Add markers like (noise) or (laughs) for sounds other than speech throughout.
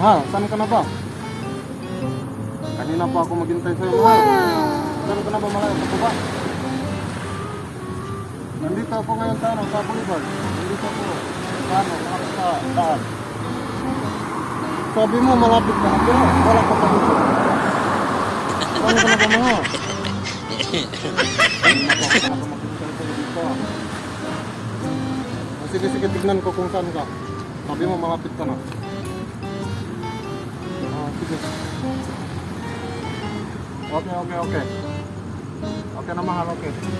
Mahal, saan ka na ba? Kanina pa ako maghintay sa'yo, mahal. Saan ka na ba, mahal? Sa baba? Nandito ako ngayon ano, sa Boulevard. Nandito ako ano, malapit sa daan. Sabi mo, malapit na, pero wala ka pa dito. Saan ka na ba, mahal? Ah, Sige, sige, tignan ko kung saan ka. Sabi mo, malapit ka na. Ah, sige. Okay, okay, okay. Okay na mahal, okay. Sige,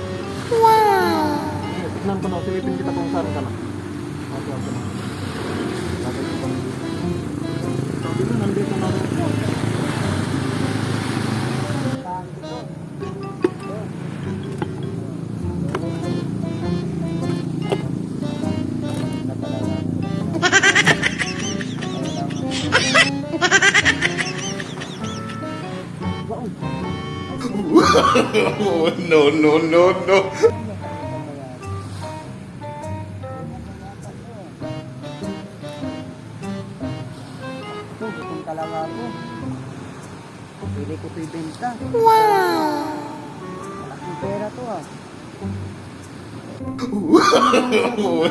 tignan ko na, silipin kita kung saan ka na. Oh, no, no, no, no. Ito, gutom talaga ako. Pili ko ito ibenta. Wow! Malaking pera to ah.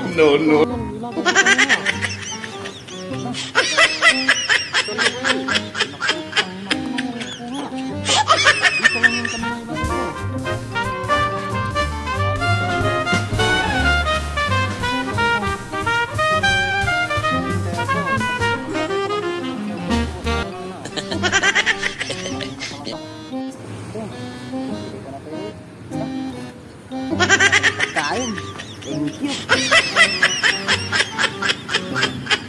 (laughs) No, no. lang yung kami ng ibang ito. Pagkain. Thank you. (laughs)